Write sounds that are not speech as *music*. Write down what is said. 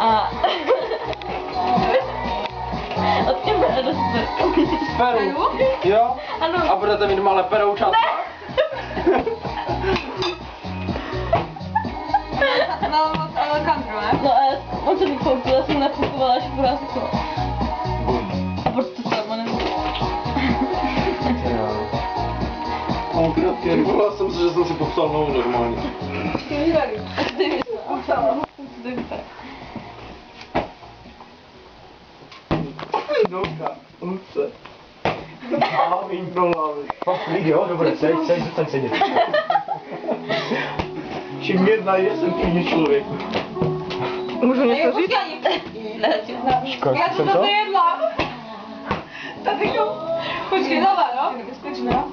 A... *laughs* Od těba dost Peru. Jo? Ano. A budete mít malé peroučata? *laughs* No, ale kampru, ne? No a on se mi koupil, já jsem nakupovala až pořád to. A proč to sama nebylo? Ty vole, jsem si, že jsem si popsal novou normálně. Nouka, luce. Ávím pro hlavy. Lidi, jo, dobře, seď, seď, zůstaň sedět. Čím jedna je, jsem tím člověk. Můžu něco říct? Ne, ti znám. Škoda, Já to jsem to? zase jedla. Tady jo. Počkej, dole, no? Nebezpečné.